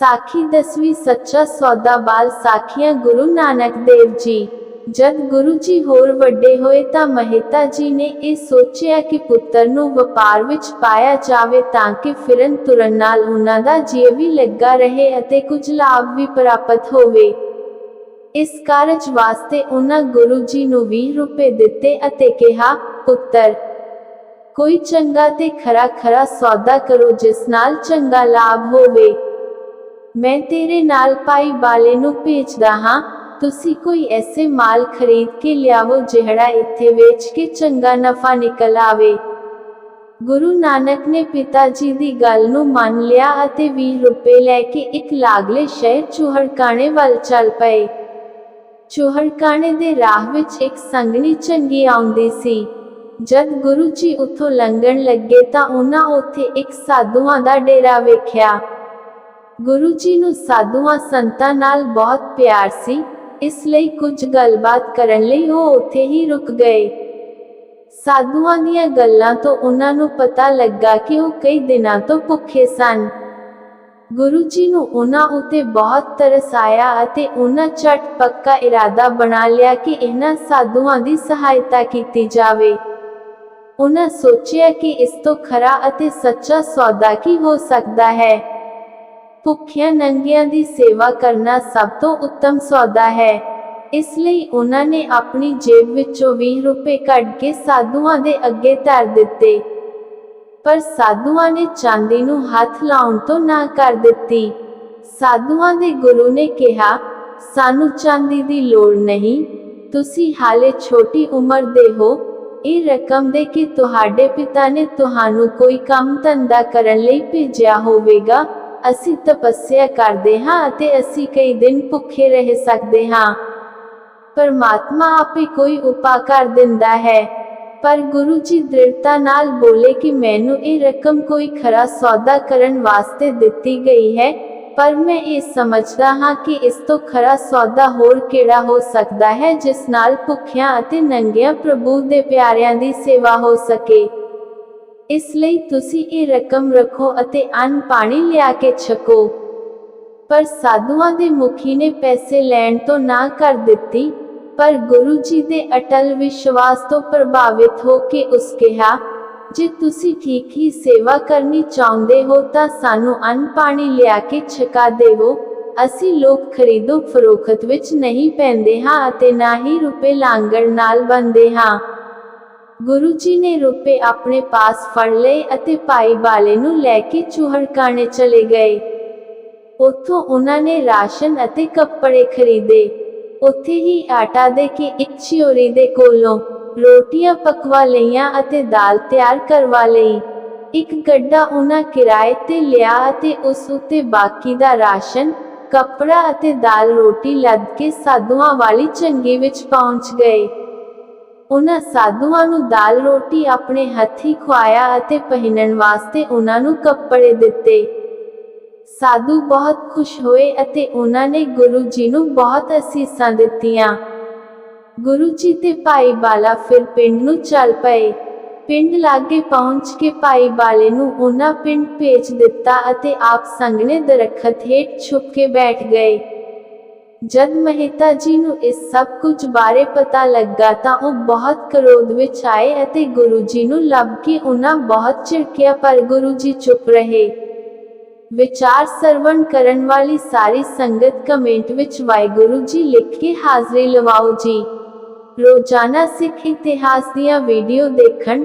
ਸਾਖੀ ਦਸਵੀਂ ਸੱਚਾ ਸੌਦਾ ਬਾਲ ਸਾਖੀਆਂ ਗੁਰੂ ਨਾਨਕ ਦੇਵ ਜੀ। ਜਦ ਗੁਰੂ ਜੀ ਹੋਰ ਵੱਡੇ ਹੋਏ ਤਾਂ ਮਹਿਤਾ ਜੀ ਨੇ ਇਹ ਸੋਚਿਆ ਕਿ ਪੁੱਤਰ ਨੂੰ ਵਪਾਰ ਵਿੱਚ ਪਾਇਆ ਜਾਵੇ ਤਾਂ ਕਿ ਫਿਰਨ ਤੁਰਨ ਨਾਲ ਉਹਨਾਂ ਦਾ ਜੀਵ ਵੀ ਲੱਗਾ ਰਹੇ ਅਤੇ ਕੁਝ ਲਾਭ ਵੀ ਪ੍ਰਾਪਤ ਹੋਵੇ। ਇਸ ਕਾਰਜ ਵਾਸਤੇ ਉਹਨਾਂ ਗੁਰੂ ਜੀ ਨੂੰ 20 ਰੁਪਏ ਦਿੱਤੇ ਅਤੇ ਕਿਹਾ, ਪੁੱਤਰ, ਕੋਈ ਚੰਗਾ ਤੇ ਖਰਾ ਖਰਾ ਸੌਦਾ ਕਰੋ ਜਿਸ ਨਾਲ ਚੰਗਾ ਲਾਭ ਹੋਵੇ। ਮੈਂ ਤੇਰੇ ਨਾਲ ਪਾਈ ਬਾਲੇ ਨੂੰ ਭੇਜਦਾ ਹਾਂ। ਤੁਸੀਂ ਕੋਈ ਐਸੇ ਮਾਲ ਖਰੀਦ ਕੇ ਲਿਆਵੋ ਜਿਹੜਾ ਇੱਥੇ ਵੇਚ ਕੇ ਚੰਗਾ ਨਫਾ ਨਿਕਲ ਆਵੇ। ਗੁਰੂ ਨਾਨਕ ਨੇ ਪਿਤਾ ਜੀ ਦੀ ਗੱਲ ਨੂੰ ਮੰਨ ਲਿਆ ਅਤੇ 20 ਰੁਪਏ ਲੈ ਕੇ ਇੱਕ ਲਾਗਲੇ ਸ਼ਹਿਰ ਚੂਹੜਕਾਣੇ ਵੱਲ ਚੱਲ ਪਏ। ਚੂਹੜਕਾਣੇ ਦੇ ਰਾਹ ਵਿੱਚ ਇੱਕ ਸੰਗਣੀ ਚੰਗੀ ਆਉਂਦੀ ਸੀ। ਜਦ ਗੁਰੂ ਜੀ ਉੱਥੋਂ ਲੰਘਣ ਲੱਗੇ ਤਾਂ ਉਹਨਾਂ ਉੱਥੇ ਇੱਕ ਸਾਧੂਆਂ ਦਾ ਡੇਰਾ ਵੇਖਿਆ। ਗੁਰੂ ਜੀ ਨੂੰ ਸਾਧੂਆਂ ਸੰਤਾਂ ਨਾਲ ਬਹੁਤ ਪਿਆਰ ਸੀ, ਇਸ ਲਈ ਕੁਝ ਗੱਲਬਾਤ ਕਰਨ ਲਈ ਉਹ ਉੱਥੇ ਹੀ ਰੁਕ ਗਏ। ਸਾਧੂਆਂ ਦੀਆਂ ਗੱਲਾਂ ਤੋਂ ਉਹਨਾਂ ਨੂੰ ਪਤਾ ਲੱਗਾ ਕਿ ਉਹ ਕਈ ਦਿਨਾਂ ਤੋਂ ਭੁੱਖੇ ਸਨ। ਗੁਰੂ ਜੀ ਨੂੰ ਉਹਨਾਂ ਉਤੇ ਬਹੁਤ ਤਰਸ ਆਇਆ ਅਤੇ ਉਹਨਾਂ ਝਟ ਪੱਕਾ ਇਰਾਦਾ ਬਣਾ ਲਿਆ ਕਿ ਇਹਨਾਂ ਸਾਧੂਆਂ ਦੀ ਸਹਾਇਤਾ ਕੀਤੀ ਜਾਵੇ। ਉਹਨਾਂ ਸੋਚਿਆ ਕਿ ਇਸ ਤੋਂ ਖਰਾ ਅਤੇ ਸੱਚਾ ਸੌਦਾ ਕੀ ਹੋ ਸਕਦਾ ਹੈ। ਭੁੱਖਿਆਂ ਨੰਗਿਆਂ ਦੀ ਸੇਵਾ ਕਰਨਾ ਸਭ ਤੋਂ ਉੱਤਮ ਸੌਦਾ ਹੈ। ਇਸ ਲਈ ਉਹਨਾਂ ਨੇ ਆਪਣੀ ਜੇਬ ਵਿੱਚੋਂ 20 ਰੁਪਏ ਕੱਢ ਕੇ ਸਾਧੂਆਂ ਦੇ ਅੱਗੇ ਧਰ ਦਿੱਤੇ। ਪਰ ਸਾਧੂਆਂ ਨੇ ਚਾਂਦੀ ਨੂੰ ਹੱਥ ਲਾਉਣ ਤੋਂ ਨਾ ਕਰ ਦਿੱਤੀ। ਸਾਧੂਆਂ ਦੇ ਗੁਰੂ ਨੇ ਕਿਹਾ, ਸਾਨੂੰ ਚਾਂਦੀ ਦੀ ਲੋੜ ਨਹੀਂ। ਤੁਸੀਂ ਹਾਲੇ ਛੋਟੀ ਉਮਰ ਦੇ ਹੋ। ਇਹ ਰਕਮ ਦੇ ਕੇ ਤੁਹਾਡੇ ਪਿਤਾ ਨੇ ਤੁਹਾਨੂੰ ਕੋਈ ਕੰਮ ਧੰਦਾ ਕਰਨ ਲਈ ਭੇਜਿਆ ਹੋਵੇਗਾ। ਅਸੀਂ ਤਪੱਸਿਆ ਕਰਦੇ ਹਾਂ ਅਤੇ ਅਸੀਂ ਕਈ ਦਿਨ ਭੁੱਖੇ ਰਹਿ ਸਕਦੇ ਹਾਂ। ਪਰਮਾਤਮਾ ਆਪੇ ਕੋਈ ਉਪਾਅ ਕਰ ਦਿੰਦਾ ਹੈ। ਪਰ ਗੁਰੂ ਜੀ ਦ੍ਰਿੜਤਾ ਨਾਲ ਬੋਲੇ ਕਿ ਮੈਨੂੰ ਇਹ ਰਕਮ ਕੋਈ ਖਰਾ ਸੌਦਾ ਕਰਨ ਵਾਸਤੇ ਦਿੱਤੀ ਗਈ ਹੈ, ਪਰ ਮੈਂ ਇਹ ਸਮਝਦਾ ਹਾਂ ਕਿ ਇਸ ਤੋਂ ਖਰਾ ਸੌਦਾ ਹੋਰ ਕਿਹੜਾ ਹੋ ਸਕਦਾ ਹੈ ਜਿਸ ਨਾਲ ਭੁੱਖਿਆਂ ਅਤੇ ਨੰਗਿਆਂ ਪ੍ਰਭੂ ਦੇ ਪਿਆਰਿਆਂ ਦੀ ਸੇਵਾ ਹੋ ਸਕੇ। ਇਸ ਲਈ ਤੁਸੀਂ ਇਹ ਰਕਮ ਰੱਖੋ ਅਤੇ ਅੰਨ ਪਾਣੀ ਲਿਆ ਕੇ ਛਕੋ। ਪਰ ਸਾਧੂਆਂ ਦੇ ਮੁਖੀ ਨੇ ਪੈਸੇ ਲੈਣ ਤੋਂ ਨਾ ਕਰ ਦਿੱਤੀ, ਪਰ ਗੁਰੂ ਜੀ ਦੇ ਅਟਲ ਵਿਸ਼ਵਾਸ ਤੋਂ ਪ੍ਰਭਾਵਿਤ ਹੋ ਕੇ ਉਸ ਕਿਹਾ, ਜੇ ਤੁਸੀਂ ਠੀਕ ਹੀ ਸੇਵਾ ਕਰਨੀ ਚਾਹੁੰਦੇ ਹੋ ਤਾਂ ਸਾਨੂੰ ਅੰਨ ਪਾਣੀ ਲਿਆ ਕੇ ਛਕਾ ਦੇਵੋ। ਅਸੀਂ ਲੋਕ ਖਰੀਦੋ ਫਰੋਖਤ ਵਿੱਚ ਨਹੀਂ ਪੈਂਦੇ ਹਾਂ ਅਤੇ ਨਾ ਹੀ ਰੁਪਏ ਲਾਂਗੜ ਨਾਲ ਬੰਦੇ ਹਾਂ। ਗੁਰੂ ਜੀ ਨੇ ਰੁਪਏ ਆਪਣੇ ਪਾਸ ਫੜ ਲਏ ਅਤੇ ਭਾਈ ਬਾਲੇ ਨੂੰ ਲੈ ਕੇ ਚੂਹੜਕਾਣੇ ਚਲੇ ਗਏ। ਉੱਥੋਂ ਉਹਨਾਂ ਨੇ ਰਾਸ਼ਨ ਅਤੇ ਕੱਪੜੇ ਖਰੀਦੇ। ਉੱਥੇ ਹੀ ਆਟਾ ਦੇ ਕੇ ਇੱਕ ਚਿਓਰੀ ਦੇ ਕੋਲੋਂ ਰੋਟੀਆਂ ਪਕਵਾ ਲਈਆਂ ਅਤੇ ਦਾਲ ਤਿਆਰ ਕਰਵਾ ਲਈ। ਇੱਕ ਗੱਡਾ ਉਹਨਾਂ ਕਿਰਾਏ ਤੇ ਲਿਆ ਅਤੇ ਉਸ ਉੱਤੇ ਬਾਕੀ ਦਾ ਰਾਸ਼ਨ, ਕੱਪੜਾ ਅਤੇ ਦਾਲ ਰੋਟੀ ਲੱਦ ਕੇ ਸਾਧੂਆਂ ਵਾਲੀ ਚੰਗੀ ਵਿੱਚ ਪਹੁੰਚ ਗਏ। ਉਹਨਾਂ ਸਾਧੂਆਂ ਨੂੰ ਦਾਲ ਰੋਟੀ ਆਪਣੇ ਹੱਥੀ ਖਵਾਇਆ ਅਤੇ ਪਹਿਨਣ ਵਾਸਤੇ ਉਹਨਾਂ ਨੂੰ ਕੱਪੜੇ ਦਿੱਤੇ। ਸਾਧੂ ਬਹੁਤ ਖੁਸ਼ ਹੋਏ ਅਤੇ ਉਹਨਾਂ ਨੇ ਗੁਰੂ ਜੀ ਨੂੰ ਬਹੁਤ ਅਸੀਸਾਂ ਦਿੱਤੀਆਂ। ਗੁਰੂ ਜੀ ਤੇ ਭਾਈ ਬਾਲਾ ਫਿਰ ਪਿੰਡ ਨੂੰ ਚੱਲ ਪਏ। ਪਿੰਡ ਲਾਗੇ ਪਹੁੰਚ ਕੇ ਭਾਈ ਬਾਲੇ ਨੂੰ ਉਹਨਾਂ ਪਿੰਡ ਭੇਜ ਦਿੱਤਾ ਅਤੇ ਆਪ ਸੰਗਨੇ ਦਰਖਤ ਹੇਠ ਛੁਪ ਕੇ ਬੈਠ ਗਏ। ਜਦ ਮਹਿਤਾ ਜੀ ਨੂੰ ਇਸ ਸਭ ਕੁਝ ਬਾਰੇ ਪਤਾ ਲੱਗਾ ਤਾਂ ਉਹ ਬਹੁਤ ਕਰੋਧ ਵਿੱਚ ਆਏ ਅਤੇ ਗੁਰੂ ਜੀ ਨੂੰ ਲੱਭ ਕੇ ਉਹਨਾਂ ਬਹੁਤ ਝਿੜਕਿਆ, ਪਰ ਗੁਰੂ ਜੀ ਚੁੱਪ ਰਹੇ। ਵਿਚਾਰ ਸਰਵਣ ਕਰਨ ਵਾਲੀ ਸਾਰੀ ਸੰਗਤ ਕਮੈਂਟ ਵਿੱਚ ਵਾਹਿਗੁਰੂ ਜੀ ਲਿਖ ਕੇ ਹਾਜ਼ਰੀ ਲਵਾਓ ਜੀ। ਰੋਜ਼ਾਨਾ ਸਿੱਖ ਇਤਿਹਾਸ ਦੀਆਂ ਵੀਡੀਓ ਦੇਖਣ